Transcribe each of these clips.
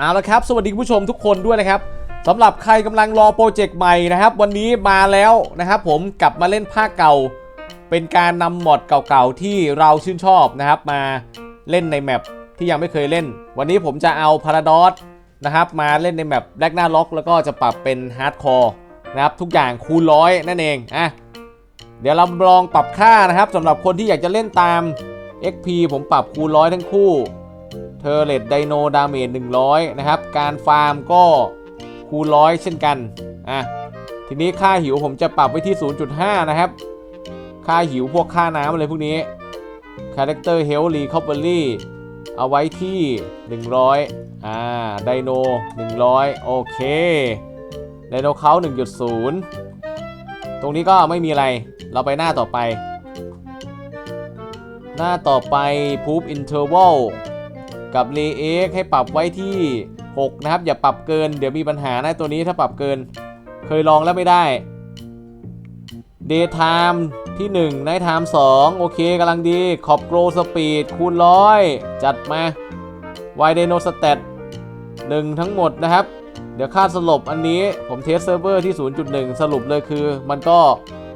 เอาละครับ สวัสดีผู้ชมทุกคนด้วยนะครับสำหรับใครกำลังรอโปรเจกต์ใหม่นะครับ วันนี้มาแล้วนะครับผมกลับมาเล่นภาคเก่า เป็นการนำมอดเก่าๆที่เราชื่นชอบนะครับมาเล่นในแมปที่ยังไม่เคยเล่น วันนี้ผมจะเอาพาราดอสนะครับมาเล่นในแมปแบล็กหน้าล็อก แล้วก็จะปรับเป็นฮาร์ดคอร์นะครับทุกอย่างคูณร้อยนั่นเองอะเดี๋ยวเราลองปรับค่านะครับสำหรับคนที่อยากจะเล่นตาม XP ผมปรับคูณร้อยทั้งคู่ เทอร์เลตไดโนดาเมจ100 นะครับ การฟาร์มก็คูณร้อยเช่นกัน อะ ทีนี้ค่าหิวผมจะปรับไว้ที่ 0.5 นะครับ ค่าหิวพวกค่าน้ำอะไรพวกนี้ Character Health Recovery เอาไว้ที่ 100 อ่า ไดโน 100 โอเค ไดโนเขา1.0 ตรงนี้ก็ไม่มีอะไร เราไปหน้าต่อไป หน้าต่อไป Poop Interval กับ l a x ให้ปรับไว้ที่ 6 นะครับ อย่าปรับเกิน เดี๋ยวมีปัญหานะตัวนี้ถ้าปรับเกิน เคยลองแล้วไม่ได้ Daytime ที่1 Nighttime 2โอเคกำลังดี ขอบ Grow Speed คูณร้อยจัดมา y d e n o Stat 1ทั้งหมดนะครับ เดี๋ยวค่าสลบอันนี้ผมเทสเซิร์ฟเวอร์ที่ 0.1 สรุปเลยคือ มันก็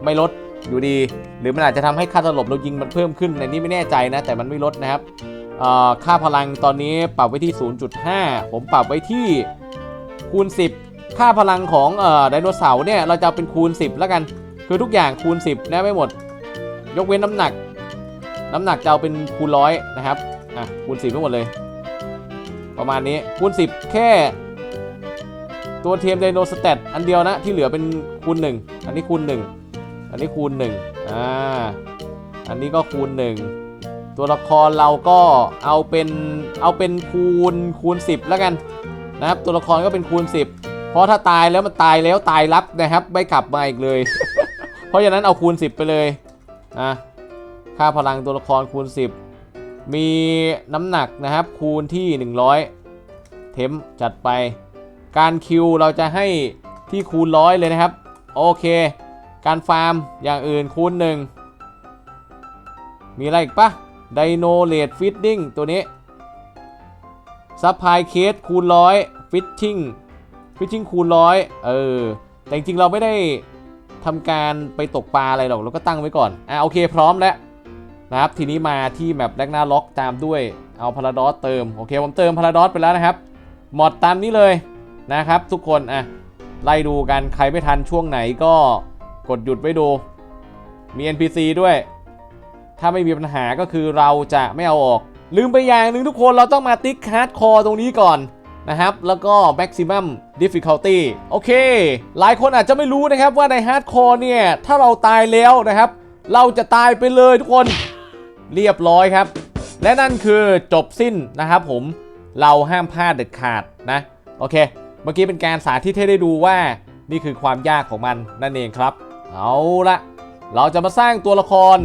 ไม่ลดอยู่ดี หรือมันอาจจะทำให้ค่าสลบเรายิงมันเพิ่มขึ้นในนี้ไม่แน่ใจนะ แต่มันไม่ลดนะครับ ค่าพลังตอนนี้ปรับไว้ที่ 0.5 ผมปรับไว้ที่คูณ 10 ค่าพลังของไดโนเสาร์เนี่ยเราจะเป็นคูณ 10 แล้วกัน คือทุกอย่างคูณ 10 นะไม่หมด ยกเว้นน้ำหนัก น้ำหนักจะเอาเป็นคูณร้อยนะครับ อะคูณ 10ทั้งหมดเลย ประมาณนี้คูณ 10 แค่ ตัวเทียมไดโนสเตตอันเดียวนะที่เหลือเป็นคูณ 1 อันนี้คูณ 1 อันนี้คูณ 1 อ่า อันนี้ก็คูณ 1 ตัวละครเราก็เอาเป็นเอาเป็นคูณคูณ 10 แล้วกันนะครับ ตัวละครก็เป็นคูณ 10 เพราะถ้าตายแล้วมันตายแล้วตายรับนะครับไม่กลับมาอีกเลย เพราะฉะนั้นเอาคูณ 10 ไปเลยอะค่าพลังตัวละครคูณ 10 มีน้ำหนักนะครับคูณที่ 100 เทมจัดไป การคิวเราจะให้ที่คูณร้อยเลยนะครับ โอเค การฟาร์มอย่างอื่นคูณหนึ่งมีอะไรอีกปะ ไดโนเลดฟิตติ้งตัวนี้ซัพพลายเคสคูณร้อยฟิตชิ่งฟิตชิ่งคูณร้อยเออ แต่จริงๆ เราไม่ได้ทำการไปตกปลาอะไรหรอก เราก็ตั้งไว้ก่อน อะโอเคพร้อมแล้วนะครับ ทีนี้มาที่แมปแรกหน้าล็อกตามด้วย เอาพาราดอสเติม โอเคผมเติมพาราดอสไปแล้วนะครับ หมดตามนี้เลยนะครับ ทุกคน อะ ไล่ดูกัน ใครไม่ทันช่วงไหนก็กดหยุดไว้ดู มี NPC ด้วย ถ้าไม่มีปัญหาก็คือเราจะไม่เอาออก ลืมไปอย่างหนึ่งทุกคนเราต้องมาติ๊กฮาร์ดคอร์ตรงนี้ก่อนนะครับ แล้วก็ maximum difficulty โอเค หลายคนอาจจะไม่รู้นะครับว่าในฮาร์ดคอร์เนี่ย ถ้าเราตายแล้วนะครับ เราจะตายไปเลยทุกคนเรียบร้อยครับ และนั่นคือจบสิ้นนะครับผมเราห้ามพลาดเด็ดขาดนะ โอเค เมื่อกี้เป็นการสาธิตให้ได้ดูว่า นี่คือความยากของมันนั่นเองครับ เอาละเราจะมาสร้างตัวละคร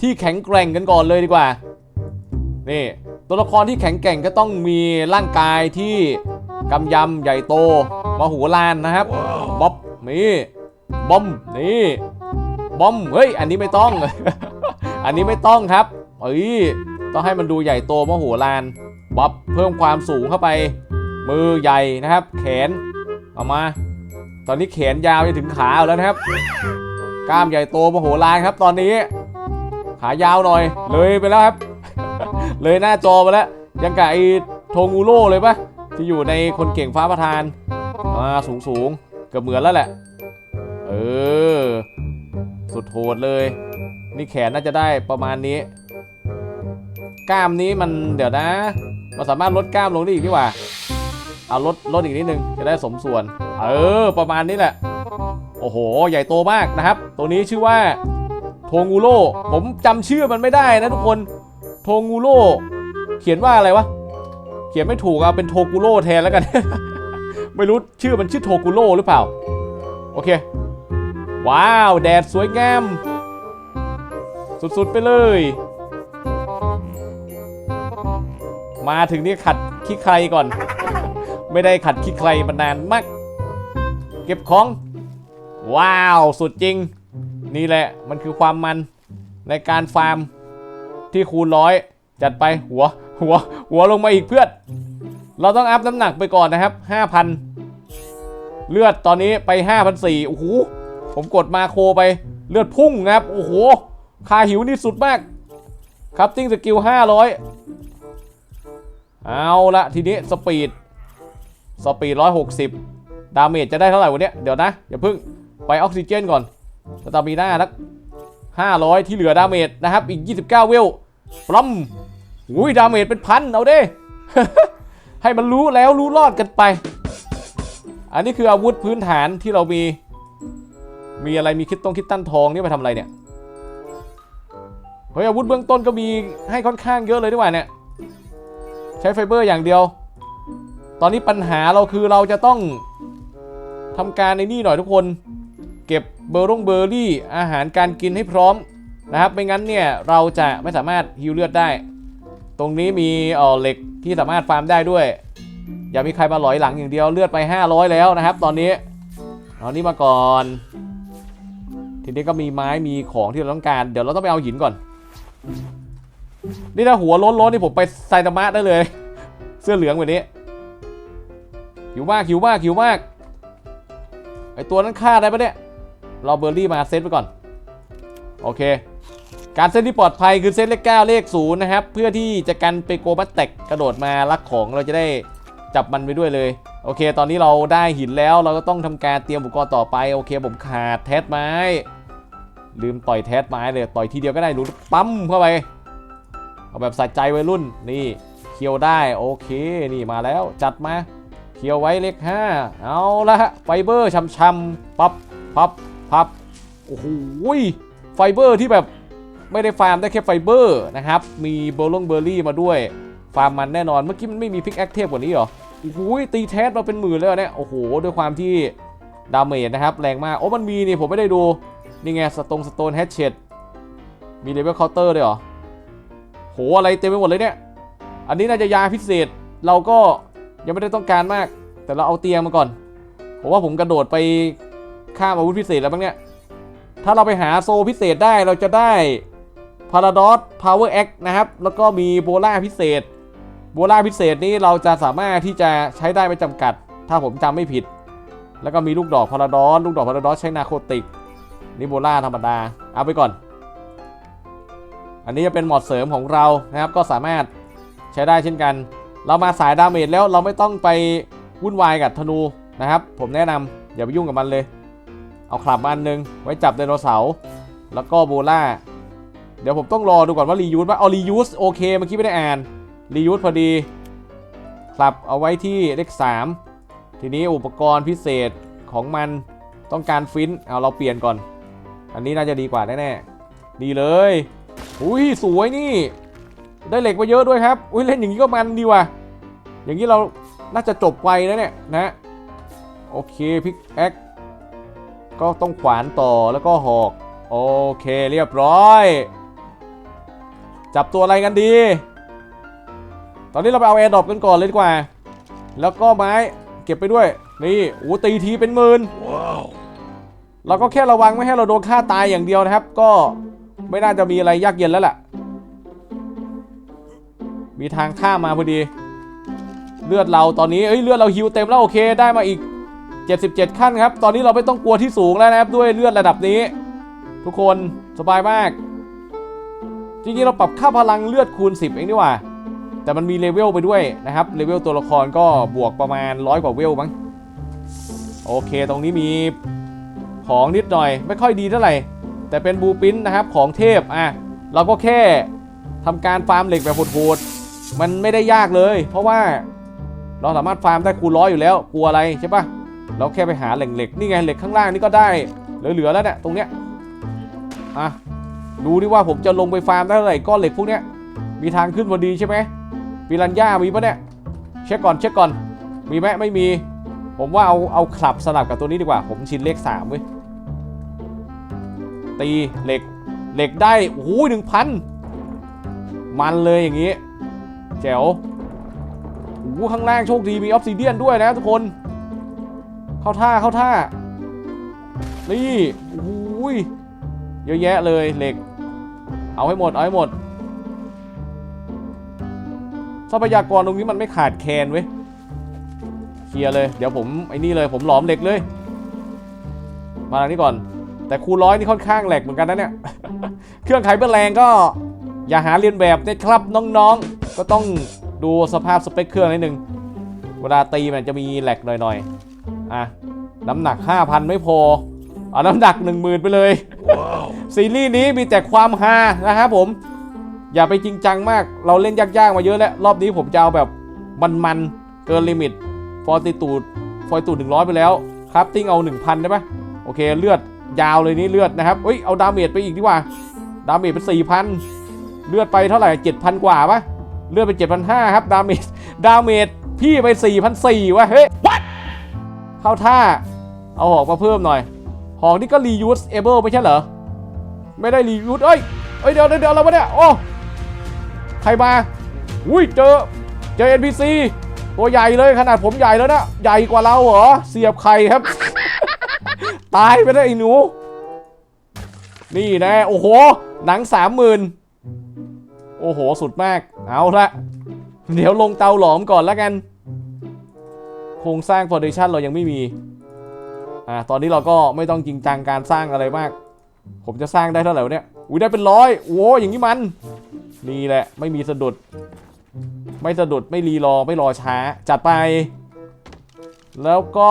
ที่แข็งแกร่งกันก่อนเลยดีกว่า นี่ตัวละครที่แข็งแกร่งก็ต้องมีร่างกายที่กำยำใหญ่โตมโหฬารนะครับบ๊อบนี่บอมนี่บอมเฮ้ยอันนี้ไม่ต้อง อันนี้ไม่ต้องครับเอ้ยต้องให้มันดูใหญ่โตมโหฬารบ๊อบเพิ่มความสูงเข้าไป มือใหญ่นะครับ แขนเอามา ตอนนี้แขนยาวจะถึงขาแล้วนะครับ กล้ามใหญ่โตมโหฬารครับตอนนี้ ขายาวหน่อย เลยไปแล้วครับ เลยหน้าจอไปแล้ว ยังกับไอโทงูโร่เลยปะที่อยู่ในคนเก่งฟ้าประธานอ่าสูงสูงเกือบเหมือนแล้วแหละ เออ สุดโหดเลย นี่แขนน่าจะได้ประมาณนี้ กล้ามนี้มันเดี๋ยวนะมันสามารถลดกล้ามลงได้อีกดีกว่า เอาลดลดอีกนิดนึงจะได้สมส่วน เออ ประมาณนี้แหละ โอ้โห ใหญ่โตมากนะครับ ตัวนี้ชื่อว่า โทงูโร่ผมจำชื่อมันไม่ได้นะทุกคนโทงูโร่เขียนว่าอะไรวะ เขียนไม่ถูกเอาเป็นโทกุโร่แทนแล้วกัน ไม่รู้ชื่อมันชื่อโทกุโร่หรือเปล่า โอเค ว้าว แดดสวยงาม สุดๆไปเลย มาถึงนี่ขัดขี้ใครก่อน ไม่ได้ขัดขี้ใครมานานมาก เก็บของ ว้าว สุดจริง นี่แหละมันคือความมันในการฟาร์มที่คูณร้อยจัดไปหัวหัวหัวลงมาอีกเพื่อน เราต้องอัพน้ำหนักไปก่อนนะครับ 5,000 เลือดตอนนี้ไป5,400โอ้โหผมกดมาโคไปเลือดพุ่งนะครับ โอ้โห คาหิวนี่สุดมาก ครับติ้งสกิล 500 เอาละทีนี้สปีด สปีด 160 ดาเมจจะได้เท่าไหร่วันนี้เดี๋ยวนะ อย่าเพิ่งไปออกซิเจนก่อน สตามีหน้านัก500ที่เหลือดาเมจนะครับ อีก 29 เวลปลัมอุ้ยดาเมจเป็นพันเอาเด้ ให้มันรู้แล้วรู้รอดกันไป อันนี้คืออาวุธพื้นฐานที่เรามี มีอะไรมีคิดตรงคิดตั้นทองนี่ไปทำอะไรเนี่ย เฮ้ยอาวุธเบื้องต้นก็มีให้ค่อนข้างเยอะเลยด้วยเนี่ย ใช้ไฟเบอร์อย่างเดียว ตอนนี้ปัญหาเราคือเราจะต้องทำการในนี่หน่อยทุกคน เก็บเบอร์รงเบอร์รี่ อาหารการกินให้พร้อมนะครับ ไม่งั้นเนี่ยเราจะไม่สามารถฮิวเลือดได้ ตรงนี้มีเออเหล็กที่สามารถฟาร์มได้ด้วย อย่ามีใครมาหลอยหลังอย่างเดียวเลือดไป 500 แล้วนะครับ ตอนนี้เอานี่มาก่อน ทีนี้ก็มีไม้มีของที่เราต้องการ เดี๋ยวเราต้องไปเอาหินก่อน นี่ถ้าหัวล้นๆนี่ผมไปไซตามะได้เลย เสื้อเหลืองแบบนี้หิวมากหิวมากหิวมากไอตัวนั้นฆ่าได้ปะเนี่ย เราเบอร์รี่มาเซตไปก่อน โอเค การเซตที่ปลอดภัยคือเซตเลข9เลข0นะครับ เพื่อที่จะกันไปโกบัตเต็กกระโดดมาลักของเราจะได้จับมันไปด้วยเลย โอเค ตอนนี้เราได้หินแล้วเราก็ต้องทำการเตรียมอุปกรณ์ต่อไป โอเคผมขาดแทสไม้ ลืมต่อยแทสไม้เลยต่อยทีเดียวก็ได้หนูปั๊มเข้าไปเอาแบบใส่ใจวัยรุ่นนี่เคียวได้โอเคนี่มาแล้วจัดมาเคียวไว้เลข5เอาละไฟเบอร์ช้ำๆปั๊บปั๊บ ปั๊บโอ้โหไฟเบอร์ที่แบบไม่ได้ฟาร์มได้แค่ไฟเบอร์นะครับ มีเบอร์ลงเบอร์รี่มาด้วย ฟาร์มมันแน่นอน เมื่อกี้มันไม่มีพิกแอคเทพกว่านี้เหรอโอ้โหตีแทสมาเป็นหมื่นแล้วเนี่ย โอ้โห ด้วยความที่ดาเมจนะครับ แรงมาก โอ้มันมีนี่ผมไม่ได้ดู นี่ไงสตงสโตนแฮชเชดมีเลเวลเคาน์เตอร์ด้วยเหรอ โหอะไรเต็มไปหมดเลยเนี่ย อันนี้น่าจะยาพิเศษ เราก็ยังไม่ได้ต้องการมาก แต่เราเอาเตียงมาก่อน ผมว่าผมกระโดดไป ข้ามอาวุธพิเศษแล้วบ้างเนี่ย ถ้าเราไปหาโซพิเศษได้เราจะได้พาราดอสพาวเวอร์แอคนะครับ แล้วก็มีโบล่าพิเศษ โบล่าพิเศษนี้เราจะสามารถที่จะใช้ได้ไม่จำกัด ถ้าผมจำไม่ผิด แล้วก็มีลูกดอกพาราดอสลูกดอกพาราดอสใช้นาโคติกนี่โบล่าธรรมดา เอาไปก่อน อันนี้จะเป็นหมอดเสริมของเรานะครับ ก็สามารถใช้ได้เช่นกัน เรามาสายดาเมจแล้วเราไม่ต้องไปวุ่นวายกับธนูนะครับ ผมแนะนำอย่าไปยุ่งกับมันเลย เอาคลับอันนึง ไว้จับไดโนเสาร์แล้วก็โบล่า เดี๋ยวผมต้องรอดูก่อนว่ารียูสว่าเอารียูสโอเคเมื่อกี้ไม่ได้อ่านรียูสพอดีคลับเอาไว้ที่เลข 3 ทีนี้อุปกรณ์พิเศษของมันต้องการฟินเอาเราเปลี่ยนก่อน อันนี้น่าจะดีกว่าแน่ๆดีเลย อุ้ยสวยนี่ ได้เหล็กมาเยอะด้วยครับ อุ้ยเล่นอย่างนี้ก็มันดีว่ะ อย่างนี้เราน่าจะจบไวแล้วเนี่ยนะ โอเคพิกแอค ก็ต้องขวานต่อแล้วก็หอกโอเคเรียบร้อย จับตัวอะไรกันดี ตอนนี้เราไปเอาแอร์ดรอปกันก่อนเลยดีกว่า แล้วก็ไม้เก็บไปด้วย นี่โอ้ตีทีเป็นหมื่นเราก็แค่ระวังไม่ให้เราโดนฆ่าตายอย่างเดียวนะครับ ก็ไม่น่าจะมีอะไรยากเย็นแล้วแหละมีทางข้ามมาพอดี เลือดเราตอนนี้เอ้ยเลือดเราฮิวเต็มแล้วโอเค ได้มาอีก 77 ขั้นครับ ตอนนี้เราไม่ต้องกลัวที่สูงแล้วนะครับ ด้วยเลือดระดับนี้ ทุกคนสบายมาก จริงๆ เราปรับค่าพลังเลือดคูณ 10 เองดีกว่า แต่มันมีเลเวลไปด้วยนะครับ เลเวลตัวละครก็บวกประมาณร้อยกว่าเวลมั้ง โอเค ตรงนี้มีของนิดหน่อย ไม่ค่อยดีเท่าไหร่ แต่เป็นบูปินนะครับของเทพ อะ เราก็แค่ทำการฟาร์มเหล็กแบบโหดๆ มันไม่ได้ยากเลย เพราะว่าเราสามารถฟาร์มได้คูณร้อยอยู่แล้ว กลัวอะไรใช่ปะ เราแค่ไปหาแหล่งเหล็กนี่ไงเหล็กข้างล่างนี่ก็ได้เหลือๆแล้วเนี่ยตรงเนี้ยอะดูดิว่าผมจะลงไปฟาร์มได้เท่าไหร่ก้อนเหล็กพวกเนี้ยมีทางขึ้นพอดีใช่ไหมปิรันย่ามีปะเนี่ยเช็คก่อนเช็คก่อน มีไหมไม่มี ผมว่าเอาเอาคลับสลับกับตัวนี้ดีกว่า ผมชินเลขสามเว้ยตีเหล็กเหล็กได้โอ้โหหนึ่งพันมันเลยอย่างนี้แจ๋วโอ้โหข้างล่างโชคดีมีออฟซิเดียนด้วยนะทุกคน เข้าท่าเข้าท่า นี่โอ้โหเยอะแยะเลยเหล็ก เอาให้หมด เอาให้หมด ทรัพยากรตรงนี้มันไม่ขาดแคลนเว้ย เคลียร์เลย เดี๋ยวผมไอ้นี่เลย ผมหลอมเหล็กเลย มาทางนี้ก่อน แต่คูร้อยนี่ค่อนข้างแหลกเหมือนกันนะเนี่ย เครื่องไขเบอร์แรงก็ อย่าหาเรียนแบบนะครับน้องๆ ก็ต้องดูสภาพสเปคเครื่องนิดนึง เวลาตีมันจะมีแหลกหน่อยๆ อะน้ำหนัก 5,000 ไม่พอ เอาน้ำหนัก 10,000 ไปเลย ซีรีส์นี้มีแต่ความฮานะครับผม อย่าไปจริงจังมาก เราเล่นยากๆมาเยอะแล้ว รอบนี้ผมจะเอาแบบมันๆ เกินลิมิต ฟอร์ติตูด ฟอร์ติตูด100 ไปแล้วครับติ้งเอา 1,000 ได้ปะโอเคเลือดยาวเลยนี่เลือดนะครับเอ้ยเอาดาเมจไปอีกดีกว่า ดาเมจเป็น4,000 เลือดไปเท่าไหร่ 7,000 กว่าปะเลือดไป7,500 ครับ ดาเมจ ดาเมจพี่ไป4,400วะเฮ้ย what เข้าท่า เอาหอกมาเพิ่มหน่อย หอกนี่ก็ reusable ไม่ใช่เหรอ ไม่ได้ reuse เอ้ยเอ้ยเดี๋ยวเดี๋ยวเดี๋ยวอะไรวะเนี่ยโอ้ใครมาอุ้ยเจอเจอ NPC ตัวใหญ่เลยขนาดผมใหญ่แล้วนะใหญ่กว่าเราเหรอเสียบไข่ครับ ตายไปแล้วไอ้หนู นี่นะโอ้โห หนังสามหมื่นโอ้โห สุดมาก เอาละ เดี๋ยวลงเตาหลอมก่อนแล้วกัน โครงสร้าง f o u n d a t i o n เรายังไม่มี อ่า ตอนนี้เราก็ไม่ต้องจริงจังการสร้างอะไรมาก ผมจะสร้างได้เท่าไหร่วะเนี่ย อุ้ยได้เป็นร้อยโอ้อย่างนี้มัน นี่แหละ ไม่มีสะดุด ไม่สะดุด ไม่รีรอ ไม่รอช้า จัดไป แล้วก็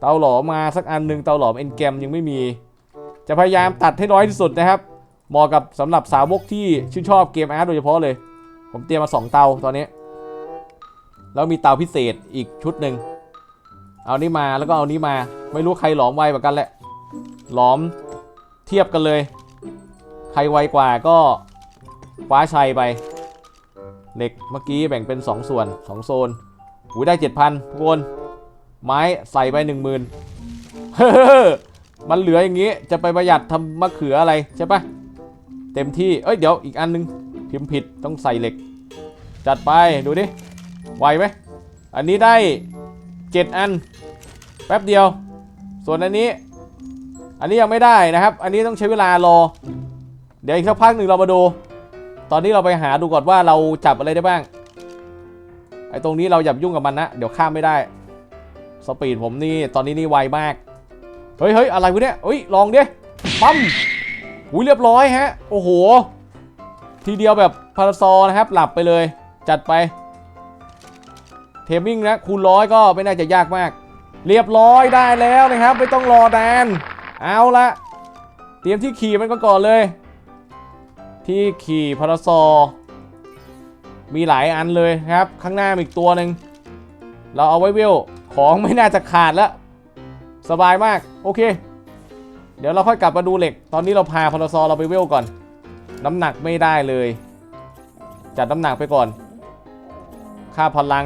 เตาหลอมมาสักอันหนึ่งเตาหลอมเอ็นแกมยังไม่มี จะพยายามตัดให้น้อยที่สุดนะครับ เหมาะกับสำหรับสาวกที่ชื่นชอบเกมอาร์ตโดยเฉพาะเลย ผมเตรียมมา 2 เตาตอนนี้ แล้วมีเตาพิเศษอีกชุดหนึ่งเอานี้มาแล้วก็เอานี้มา ไม่รู้ใครหลอมไวกว่ากันแหละ หลอมเทียบกันเลย ใครไวกว่าก็คว้าชัยไป เหล็กเมื่อกี้แบ่งเป็น 2 ส่วน 2 โซนหูยได้ 7,000ทุกคนไม้ใส่ไป 10,000เฮ้อมันเหลืออย่างนี้จะไปประหยัดทำมะเขืออะไรใช่ปะเต็มที่ เอ้ยเดี๋ยวอีกอันนึง พิมพ์ผิดต้องใส่เหล็ก จัดไปดูดิ ไหวไหมอันนี้ได้ 7 อัน แป๊บเดียว ส่วนอันนี้ อันนี้ยังไม่ได้นะครับ อันนี้ต้องใช้เวลารอ เดี๋ยวอีกสักพักหนึ่งเรามาดู ตอนนี้เราไปหาดูก่อนว่าเราจับอะไรได้บ้าง ไอ้ตรงนี้เราอย่ายุ่งกับมันนะ เดี๋ยวข้ามไม่ได้ สปีดผมนี่ตอนนี้นี่ไวมาก เฮ้ยเฮ้ยอะไรวะเนี่ยเฮ้ยลองดิปั๊มอุ้ยเรียบร้อยฮะ โอ้โห ทีเดียวแบบพาราซอนะครับ หลับไปเลย จัดไป เทมมิ่งนะคูณร้อยก็ไม่น่าจะยากมาก เรียบร้อยได้แล้วนะครับ ไม่ต้องรอนานเอาละเตรียมที่ขี่มันก็ก่อนเลย ที่ขี่พาราซอมีหลายอันเลยครับ ข้างหน้าอีกตัวหนึ่งเราเอาไว้เวลของไม่น่าจะขาดแล้ว สบายมากโอเค เดี๋ยวเราค่อยกลับมาดูเหล็ก ตอนนี้เราพาพาราซอเราไปเวลก่อน น้ำหนักไม่ได้เลย จัดน้ำหนักไปก่อน ค่าพลัง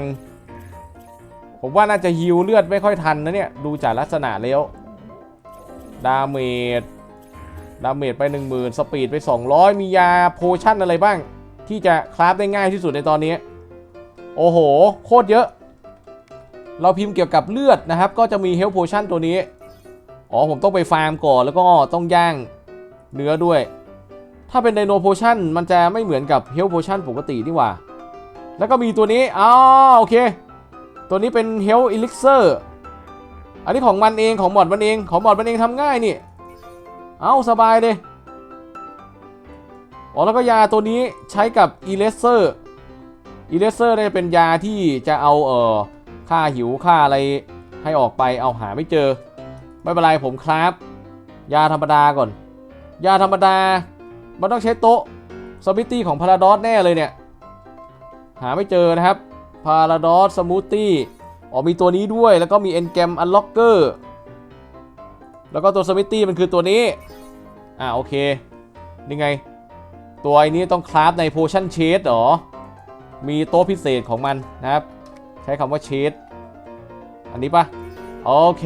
ผมว่าน่าจะฮิวเลือดไม่ค่อยทันนะเนี่ย ดูจากลักษณะแล้ว ดาเมจ ดาเมจไป 10,000 สปีดไป 200 มียาโพชั่นอะไรบ้าง ที่จะคราฟได้ง่ายที่สุดในตอนนี้ โอ้โห โคตรเยอะ เราพิมพ์เกี่ยวกับเลือดนะครับ ก็จะมีเฮลโพชั่นตัวนี้ อ๋อ ผมต้องไปฟาร์มก่อนแล้วก็ต้องย่างเนื้อด้วย ถ้าเป็นไดโนโพชั่นมันจะไม่เหมือนกับเฮลโพชั่นปกตินี่หว่า แล้วก็มีตัวนี้อ๋อโอเค ตัวนี้เป็นเฮลอิลิกเซอร์อันนี้ของมันเองของหมอดมันเองของหมอดมันเองทำง่ายนี่ เอาสบายเลยอ๋อแล้วก็ยาตัวนี้ใช้กับอีเลเซอร์อีเลเซอร์เนี่ยเป็นยาที่จะเอาเอ่อค่าหิวค่าอะไรให้ออกไปเอาหาไม่เจอ ไม่เป็นไรผมครับยาธรรมดาก่อน ยาธรรมดา มันต้องใช้โต๊ะสมิตี้ของพาราดอสแน่เลยเนี่ย หาไม่เจอนะครับาราดอสสมูทตี้อ๋อมีตัวนี้ด้วยแล้วก็มีเอนแกมอันล็อกเกอร์แล้วก็ตัวสมิตี้มันคือตัวนี้ อ่าโอเคนี่ไง ตัวไอ้นี้ต้องคราฟในโพชั่นเชดหรอ มีโต๊ะพิเศษของมันนะครับ ใช้คำว่าเชดอันนี้ปะโอเค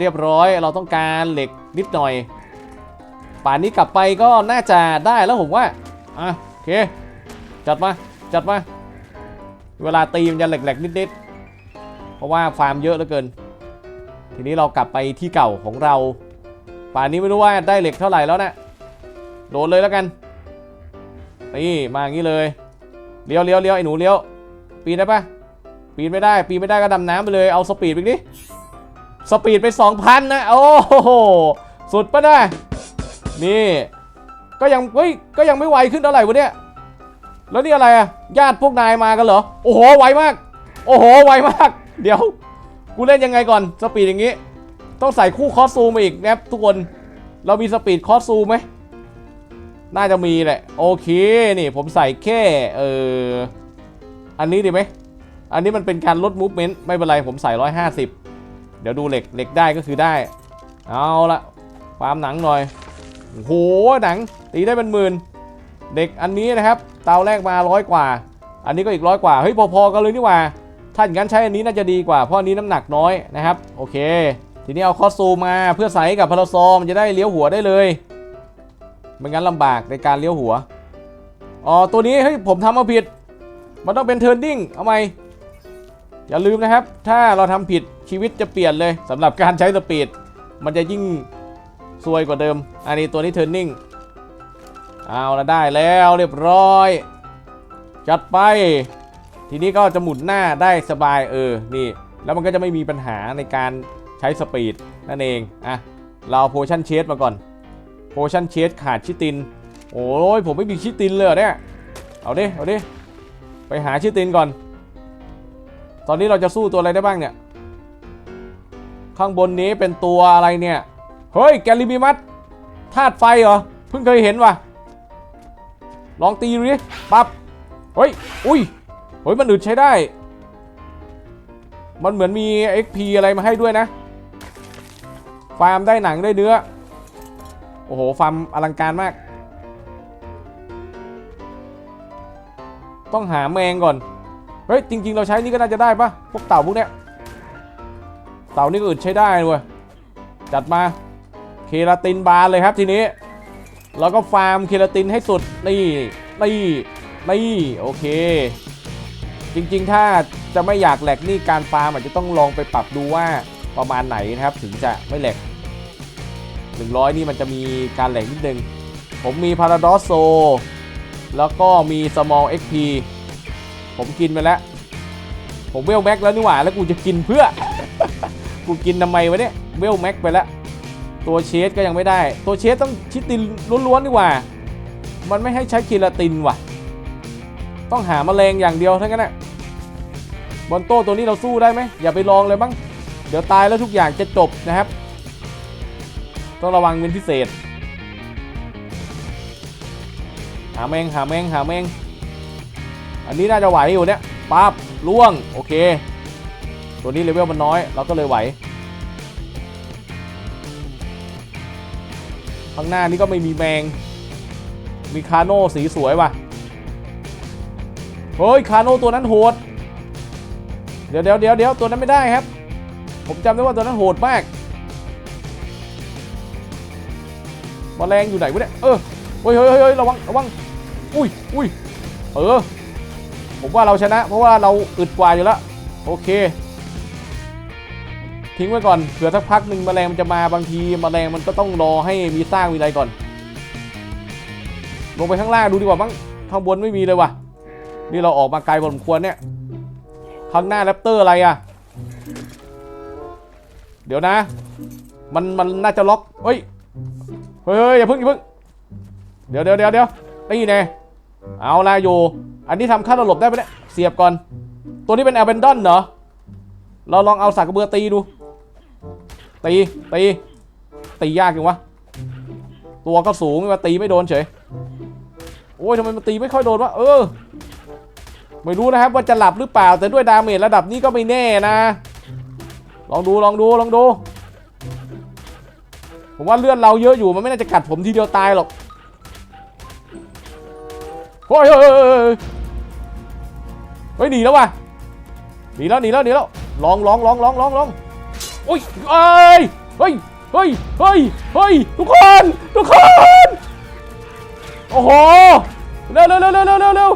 เรียบร้อยเราต้องการเหล็กนิดหน่อย ป่านนี้กลับไปก็น่าจะได้แล้วผมว่า อะโอเค จัดมา จัดมา เวลาตีมันจะแหลกๆนิดๆ เพราะว่าฟาร์มเยอะเหลือเกิน ทีนี้เรากลับไปที่เก่าของเรา ป่านนี้ไม่รู้ว่าได้เหล็กเท่าไหร่แล้วนะโดนเลยแล้วกัน นี่มาอย่างนี้เลย เลี้ยวเลี้ยวเลี้ยวไอ้หนูเลี้ยว ปีนได้ปะปีนไม่ได้ ปีนไม่ได้ก็ดำน้ำไปเลย เอาสปีดไปดิ สปีดไป 2,000 นะ โอ้โห สุดปะนะนี่ ก็ยัง เฮ้ย ก็ยังไม่ไวขึ้นเท่าไหร่วะเนี่ย แล้วนี่อะไรอะญาติพวกนายมากันเหรอ โอ้โห ไวมาก โอ้โห ไวมาก เดี๋ยว กูเล่นยังไงก่อน สปีดอย่างงี้ ต้องใส่คู่คอสซูมมาอีกนะครับทุกคน เรามีสปีดคอสซูมไหม น่าจะมีแหละ โอเค นี่ผมใส่แค่ เออ อันนี้ดีไหม อันนี้มันเป็นการลดมูฟเมนต์ ไม่เป็นไร ผมใส่ 150 เดี๋ยวดูเหล็ก เหล็กได้ก็คือได้ เอาละฟามหนังหน่อยโอ้โห หนัง ตีได้เป็นหมื่น เด็กอันนี้นะครับ เตาแรกมาร้อยกว่า อันนี้ก็อีกร้อยกว่า เฮ้ยพอๆกันเลยนี่ว่า ถ้าอย่างนั้นใช้อันนี้น่าจะดีกว่า เพราะอันนี้น้ำหนักน้อยนะครับ โอเค ทีนี้เอาคอสซูมาเพื่อใส่กับพาราซอมนจะได้เลี้ยวหัวได้เลยไม่งั้นลำบากในการเลี้ยวหัว อ๋อ ตัวนี้เฮ้ยผมทำมาผิด มันต้องเป็นเทิร์นดิ้ง เอาไหมอย่าลืมนะครับ ถ้าเราทำผิดชีวิตจะเปลี่ยนเลยสำหรับการใช้สปีด มันจะยิ่งซวยกว่าเดิม อันนี้ตัวนี้เทิร์นดิ้ง เอาละได้แล้วเรียบร้อย จัดไป ทีนี้ก็จะหมุนหน้าได้สบายเออ นี่ แล้วมันก็จะไม่มีปัญหาในการใช้สปีดนั่นเอง อะ เราโพชั่นเชสมาก่อน โพชั่นเชสขาดชิติน โอ้ยผมไม่มีชิตินเลยเนี่ย เอาดิ เอาดิ ไปหาชิตินก่อน ตอนนี้เราจะสู้ตัวอะไรได้บ้างเนี่ย ข้างบนนี้เป็นตัวอะไรเนี่ย เฮ้ย แกลิมิมัสธาตุไฟเหรอ เพิ่งเคยเห็นว่ะ ลองตีดูดิปั๊บเฮ้ย อุ้ย เฮ้ย มันอึดใช้ได้ มันเหมือนมี XP อะไรมาให้ด้วยนะ ฟาร์มได้หนังได้เนื้อ โอ้โห ฟาร์มอลังการมาก ต้องหาแมงก่อน เฮ้ย จริง ๆ เราใช้นี่ก็น่าจะได้ปะพวกเต่าพวกเนี้ย เต่านี่ก็อึดใช้ได้เว้ยจัดมา เคราตินบาร์เลยครับทีนี้ เราก็ฟาร์มเคราตินให้สุด นี่ นี่ นี่ โอเค จริงๆ ถ้าจะไม่อยากแหลกนี่การฟาร์มอาจจะต้องลองไปปรับดูว่าประมาณไหนนะครับ ถึงจะไม่แหลก 100 นี่มันจะมีการแหลกนิดนึง ผมมีพาราดอสโซ แล้วก็มี small xp ผมกินไปแล้ว ผมเวลแม็กแล้วนี่หว่า แล้วกูจะกินเพื่อ กูกินทำไมวะเนี่ย เวลแม็กไปแล้ว ตัวเชสก็ยังไม่ได้ ตัวเชสต้องชิตินล้วนๆดีกว่า มันไม่ให้ใช้เคราตินว่ะ ต้องหาแมลงอย่างเดียวเท่านั้นแหละบอลโต้ตัวนี้เราสู้ได้ไหมอย่าไปลองเลยบ้างเดี๋ยวตายแล้วทุกอย่างจะจบนะครับ ต้องระวังเป็นพิเศษ หาแมงหาแมงหาแมง อันนี้น่าจะไหวอยู่เนี่ยปั๊บล่วง โอเค ตัวนี้เลเวลมันน้อย เราก็เลยไหว ข้างหน้านี่ก็ไม่มีแมง มีคาโน่สีสวยว่ะ เฮ้ย คาโน่ตัวนั้นโหด เดี๋ยวเดี๋ยวเดี๋ยวเดี๋ยวตัวนั้นไม่ได้ครับ ผมจำได้ว่าตัวนั้นโหดมากมแมลงอยู่ไหนวะเนี่ย เออเฮ้ยเฮ้ยเฮ้ยระวัง ระวัง อุ้ยอุ้ยเออ ผมว่าเราชนะ เพราะว่าเราอึดกว่าอยู่แล้ว โอเค ทิ้งไว้ก่อนเผื่อสักพักหนึ่งแมลงมันจะมาบางทีแมลงมันก็ต้องรอให้มีสร้างมีอะไรก่อน ลงไปข้างล่างดูดีกว่าบ้างข้างบนไม่มีเลยว่ะ นี่เราออกมาไกลพอสมควรเนี่ยข้างหน้าแรปเตอร์อะไรอะ เดี๋ยวนะ มันมันน่าจะล็อกเฮ้ยเฮ้ยอย่าพิ่งอย่าพิ่งเดี๋ยวเดี๋ยวเดี๋ยวเดี๋ยวนี่แน่เอาละอยู่อันนี้ทำค่าตลบได้ไหมเนี่ยเสียบก่อน ตัวนี้เป็นแอ b เบนดอนเหรอเราลองเอาสากกระเบือตีดู ตี ตี ตียากจังวะ ตัวก็สูงมาตีไม่โดนเฉย โอ้ยทำไมมันตีไม่ค่อยโดนวะ เออ ไม่รู้นะครับว่าจะหลับหรือเปล่า แต่ด้วยดาเมจระดับนี้ก็ไม่แน่นะ ลองดู ลองดู ลองดู ผมว่าเลือดเราเยอะอยู่ มันไม่น่าจะกัดผมทีเดียวตายหรอกเฮ้ยเฮ้ยเฮ้ยเฮ้ยเฮ้ยหนีแล้วว่ะหนีแล้วหนีแล้วหนีแล้วลองลองลองลองลองลอง อุ้ยเอ้ยเฮ้ยเฮ้ยเฮ้ยเฮ้ยทุกคนทุกคนโอ้โหเร็วเร็วเร็วเร็วเร็วเร็ว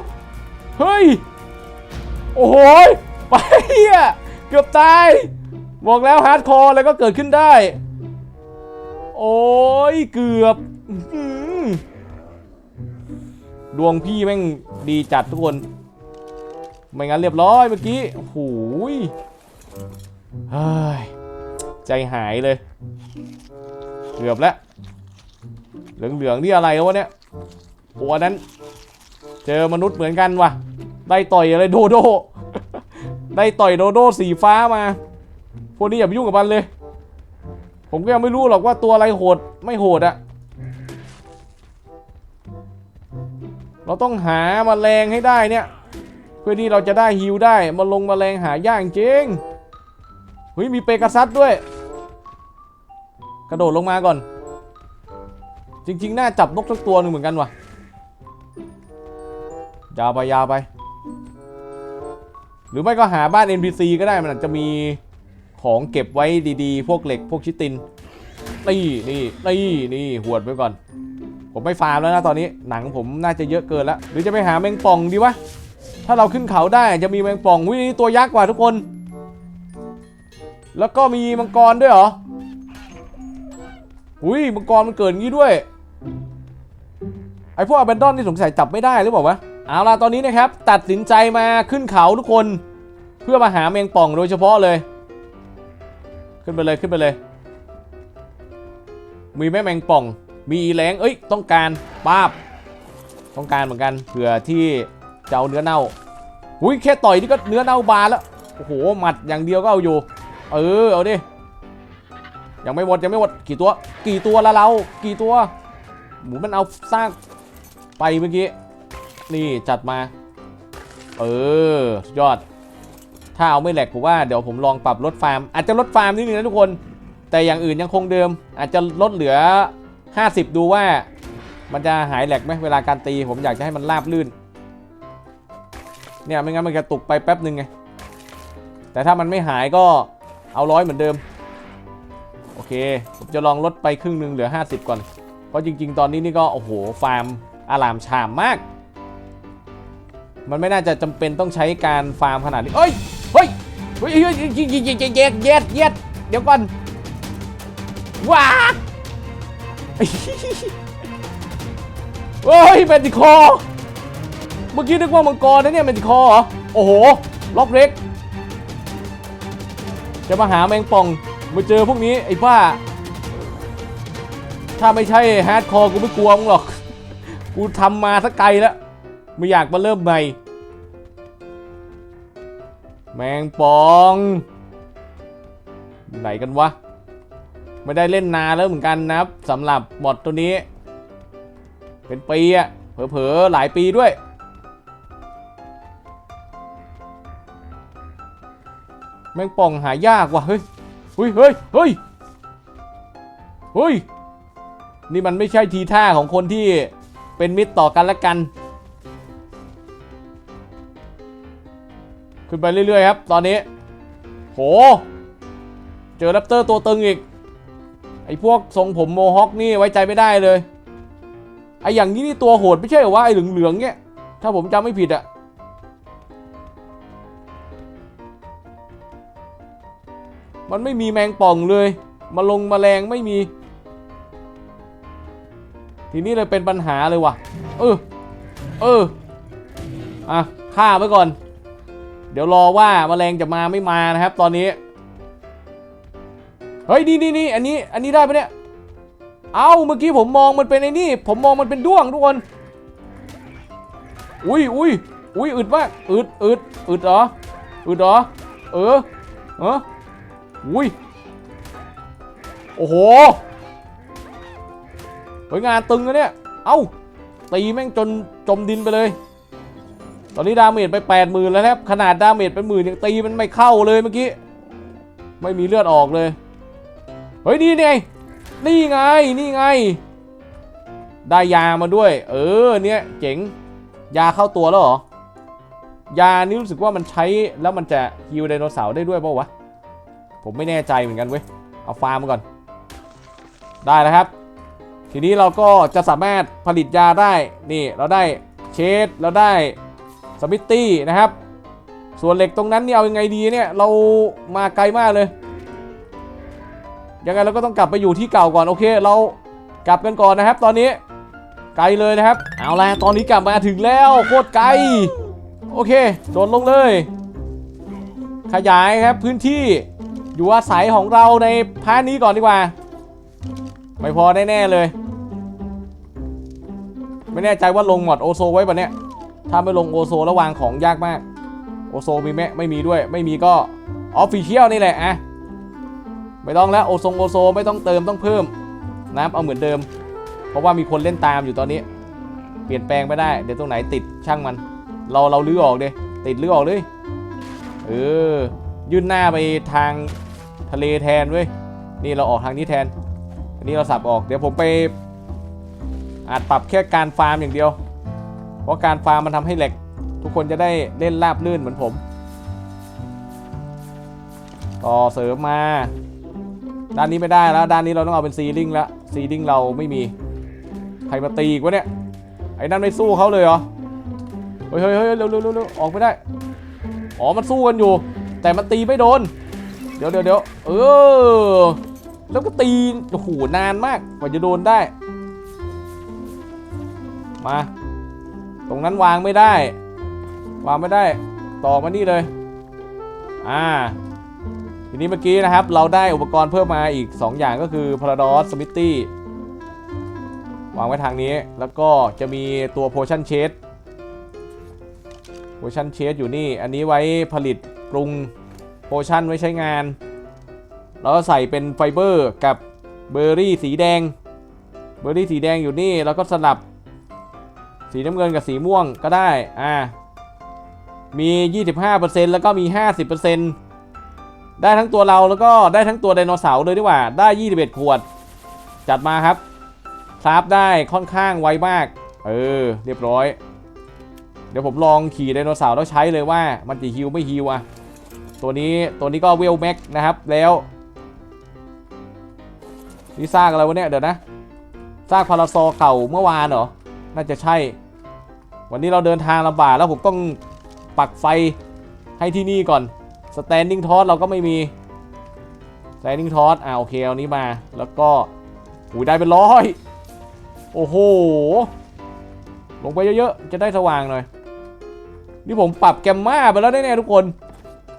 เฮ้ยโอ้โหไปเฮียเกือบตายบอกแล้วฮาร์ดคอร์อะไรก็เกิดขึ้นได้ โอ้ยเกือบดวงพี่แม่งดีจัดทุกคน ไม่งั้นเรียบร้อยเมื่อกี้โอ้โหยเฮ้ย ใจหายเลย เกือบแล้ว เหลืองๆนี่อะไรวะเนี่ยโอ้อันนั้น เจอมนุษย์เหมือนกันว่ะ ได้ต่อยอะไรโดโด ได้ต่อยโดโดสีฟ้ามา พวกนี้อย่าไปยุ่งกับมันเลย ผมก็ยังไม่รู้หรอกว่าตัวอะไรโหดไม่โหดอะเราต้องหามาแมลงให้ได้เนี่ย เพื่อที่เราจะได้ฮิวได้มาลงมาแมลงหายากจริงเฮ้ยมีเปกาซัสด้วย กระโดดลงมาก่อน จริงๆ น่าจับนกสักตัวหนึ่งเหมือนกันว่ะยาวไปยาวไป หรือไม่ก็หาบ้าน NPC ก็ได้มันอาจจะมีของเก็บไว้ดีๆ พวกเหล็กพวกชิตินนี่นี่นี่นี่หวดไว้ก่อน ผมไม่ฟาร์มแล้วนะตอนนี้หนังผมน่าจะเยอะเกินแล้ว หรือจะไปหาแมงป่องดีวะถ้าเราขึ้นเขาได้จะมีแมงป่องวินี่ตัวยักษ์กว่าทุกคน แล้วก็มีมังกรด้วยเหรอ อุ้ยมังกรมันเกิดงี้ด้วย ไอพวกอ b เบนดอนที่สงสัยจับไม่ได้หรือเปล่าวะ เอาล่ะตอนนี้นะครับ ตัดสินใจมาขึ้นเขาทุกคน เพื่อมาหาแมงป่องโดยเฉพาะเลย ขึ้นไปเลยขึ้นไปเลย มีแม่แมงป่อง มีอีแรงเอ้ย ต้องการป้าบ ต้องการเหมือนกันเผื่อที่จะเอาเนื้อเน่าอุ้ยแค่ต่อยนี่ก็เนื้อเน่าบานแล้ว โอ้โห หมัดอย่างเดียวก็เอาอยู่ เออ เอาดิ ยังไม่หมดยังไม่หมดกี่ตัว กี่ตัวละเรา กี่ตัว หมูมันเอาสร้างไปเมื่อกี้ นี่จัดมา เออยอด ถ้าเอาไม่แหลกผมว่าเดี๋ยวผมลองปรับลดฟาร์ม อาจจะลดฟาร์มนิดนึงนะทุกคน แต่อย่างอื่นยังคงเดิม อาจจะลดเหลือ 50 ดูว่า มันจะหายแหลกไหมเวลาการตีผมอยากจะให้มันราบลื่น เนี่ยไม่งั้นมันกระตุกไปแป๊บหนึ่งไง แต่ถ้ามันไม่หายก็เอาร้อยเหมือนเดิม อเค ผมจะลองลดไปครึ่งหนึ่งเหลือ 50 ก่อน เพราะจริง ๆ ตอนนี้นี่ก็ โอ้โห ฟาร์มอารามชามมาก มันไม่น่าจะจำเป็นต้องใช้การฟาร์มขนาดนี้เอ้ย เฮ้ย เฮ้ยเฮ้ยยิงยิงยิงยิงเย็ดเย็ดเย็ดเดี๋ยวก่อนว้าโอ้ยแมนติคอร์เมื่อกี้นึกว่ามังกรนะเนี่ยแมนติคอร์เหรอ โอ้โห ล็อกเล็ก จะมาหาแมงป่อง มาเจอพวกนี้ไอ้บ้า ถ้าไม่ใช่ฮาร์ดคอร์กูไม่กลัวมึงหรอก กูทำมาสักไกลแล้ว ไม่อยากมาเริ่มใหม่ แมงป่อง ไหนกันวะ ไม่ได้เล่นนานแล้วเหมือนกันนะครับสำหรับมอดตัวนี้ เป็นปีอะเผลอๆหลายปีด้วยแมงป่องหายากว่ะเฮ้ย เฮ้ยเฮ้ยเฮ้ยเฮ้ยนี่มันไม่ใช่ทีท่าของคนที่เป็นมิตรต่อกันและกัน ขึ้นไปเรื่อยๆครับ ตอนนี้ โห เจอแรปเตอร์ตัวตึงอีก ไอ้พวกทรงผมโมฮอคนี่ไว้ใจไม่ได้เลย ไอ้อย่างนี้นี่ตัวโหดไม่ใช่เหรอวะไอ้เหลืองๆเนี่ย ถ้าผมจำไม่ผิดอะ มันไม่มีแมงป่องเลย มาลงมาแมลงไม่มี ทีนี้เลยเป็นปัญหาเลยว่ะ เออ เออ อะฆ่าไว้ก่อน เดี๋ยวรอว่ามาแมลงจะมาไม่มานะครับ ตอนนี้ เฮ้ย นี่นี่นี่อันนี้ อันนี้ได้ปะเนี่ย เอาเมื่อกี้ผมมองมันเป็นไอ้นี่ ผมมองมันเป็นด้วงทุกคน อุ้ยอุ้ยอุ้ยอึดมาก อึดอึดอึดเหรอ อึดเหรอ เออ เออ อุ้ย โอ้โหเฮ้ยงานตึงนะเนี่ย เอ้า ตีแม่งจนจมดินไปเลย ตอนนี้ดาเมจไป8 0 0 0 0แล้วครับ ขนาดดาเมจเป็นหมื่นยังตีมันไม่เข้าเลยเมื่อกี้ ไม่มีเลือดออกเลย เฮ้ยนี่ไง นี่ไง นี่ไง ได้ยามาด้วย เออ เนี่ย เจ๋ง ยาเข้าตัวแล้วเหรอ ยานี่รู้สึกว่ามันใช้แล้วมันจะฮิวไดโนเสาร์ได้ด้วยเปล่าวะ ผมไม่แน่ใจเหมือนกันเว้ย เอาฟาร์มก่อน ได้แล้วครับ ทีนี้เราก็จะสามารถผลิตยาได้ นี่เราได้เชดเราได้สมิตตี้นะครับ ส่วนเหล็กตรงนั้นนี่เอายังไงดีเนี่ย เรามาไกลมากเลย ยังไงเราก็ต้องกลับไปอยู่ที่เก่าก่อนโอเค เรากลับกันก่อนนะครับ ตอนนี้ไกลเลยนะครับ เอาละตอนนี้กลับมาถึงแล้วโคตรไกล โอเคโดดลงเลย ขยายครับพื้นที่ อยู่อาศัยของเราในพาร์ทนี้ก่อนดีกว่า ไม่พอแน่ๆเลย ไม่แน่ใจว่าลงหมดโอโซไว้ปะเนี่ย ถ้าไม่ลงโอโซแล้ววางของยากมาก โอโซมีไหมไม่มีด้วย ไม่มีก็ออฟฟิเชียลนี่แหละอะไม่ต้องแล้วโอซงโอโซไม่ต้องเติมต้องเพิ่มน้ำเอาเหมือนเดิม เพราะว่ามีคนเล่นตามอยู่ตอนนี้ เปลี่ยนแปลงไม่ได้ เดี๋ยวตรงไหนติดช่างมัน เราเราลื้อออกเลยติดลื้อออกเลยเออยื่นหน้าไปทาง ทะเลแทนเว้ยนี่เราออกทางนี้แทนอันนี้เราสับออกเดี๋ยวผมไปอาจปรับแค่การฟาร์มอย่างเดียว เพราะการฟาร์มมันทำให้เหล็กทุกคนจะได้เล่นราบลื่นเหมือนผม ต่อเสริมมา ด้านนี้ไม่ได้แล้ว ด้านนี้เราต้องเอาเป็นซีลิงแล้วซีลิงเราไม่มีใครมาตีอีกวะเนี่ยไอ้นั่นไม่สู้เขาเลยเหรอเฮ้ยเฮ้ยเฮ้ยเร็วเร็วเร็วเร็วออกไม่ได้ อ๋อมันสู้กันอยู่ แต่มันตีไม่โดน เดี๋ยวเดี๋ยวเดี๋ยวเออ แล้วก็ตีโอ้โหนานมากกว่าจะโดนได้ มา ตรงนั้นวางไม่ได้ วางไม่ได้ ต่อมานี่เลย อ่า ทีนี้เมื่อกี้นะครับ เราได้อุปกรณ์เพิ่มมาอีก 2 อย่างก็คือ Paradox Smithy วางไว้ทางนี้ แล้วก็จะมีตัว Potion Chest Potion Chest อยู่นี่ อันนี้ไว้ผลิตปรุง Potion ไว้ใช้งาน แล้วก็ใส่เป็นไฟเบอร์กับเบอร์รี่สีแดง เบอร์รี่สีแดงอยู่นี่ แล้วก็สลับ สีน้ำเงินกับสีม่วงก็ได้ อ่า มี 25%แล้วก็มี 50%ได้ทั้งตัวเราแล้วก็ได้ทั้งตัวไดโนเสาร์เลยดีกว่า ได้ 21 ขวด จัดมาครับคราฟได้ค่อนข้างไวมาก เออ เรียบร้อย เดี๋ยวผมลองขี่ไดโนเสาร์แล้วใช้เลยว่ามันจะฮิวไม่ฮิวอะ ตัวนี้ตัวนี้ก็เวลแม็กนะครับแล้วนี่ซากอะไรวะเนี่ยเดี๋ยวนะซากพาราซอเก่าเมื่อวานเหรอ น่าจะใช่ วันนี้เราเดินทางลำบากแล้วผมต้องปักไฟให้ที่นี่ก่อน standing torch เราก็ไม่มี standing torch อ่าโอเคเอานี้มาแล้วก็หูยได้เป็นร้อย โอ้โห ลงไปเยอะๆ จะได้สว่างหน่อย นี่ผมปรับแกมมาไปแล้วแน่ๆทุกคน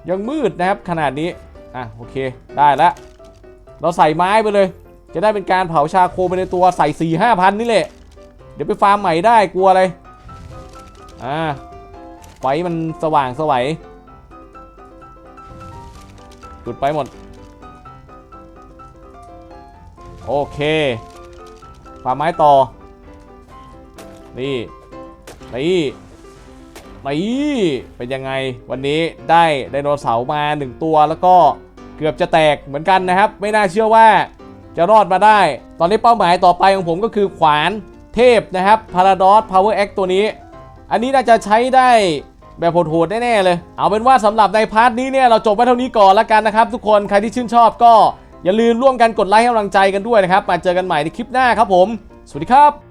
ยังมืดนะครับขนาดนี้ อะโอเคได้แล้วเราใส่ไม้ไปเลย จะได้เป็นการเผาชาโคไปในตัวใส่4ี่ห้าพันนี่แหละ เดี๋ยวไปฟาร์มใหม่ได้กลัวอะไร อ่าไฟมันสว่างสวัยจุดไปหมด โอเคฟาร์มไม้ต่อ นี่ นี่ นี่เป็นยังไงวันนี้ได้ไดโนเสาร์มา1ตัวแล้วก็เกือบจะแตกเหมือนกันนะครับ ไม่น่าเชื่อว่าจะรอดมาได้ ตอนนี้เป้าหมายต่อไปของผมก็คือขวานเทพนะครับ Paradox Power X ตัวนี้ อันนี้น่าจะใช้ได้แบบโหดๆแน่ๆเลย เอาเป็นว่าสำหรับในพาร์ทนี้เนี่ยเราจบไว้เท่านี้ก่อนแล้วกันนะครับ ทุกคนใครที่ชื่นชอบก็อย่าลืมร่วมกันกดไลค์ให้กำลังใจกันด้วยนะครับ มาเจอกันใหม่ในคลิปหน้าครับผม สวัสดีครับ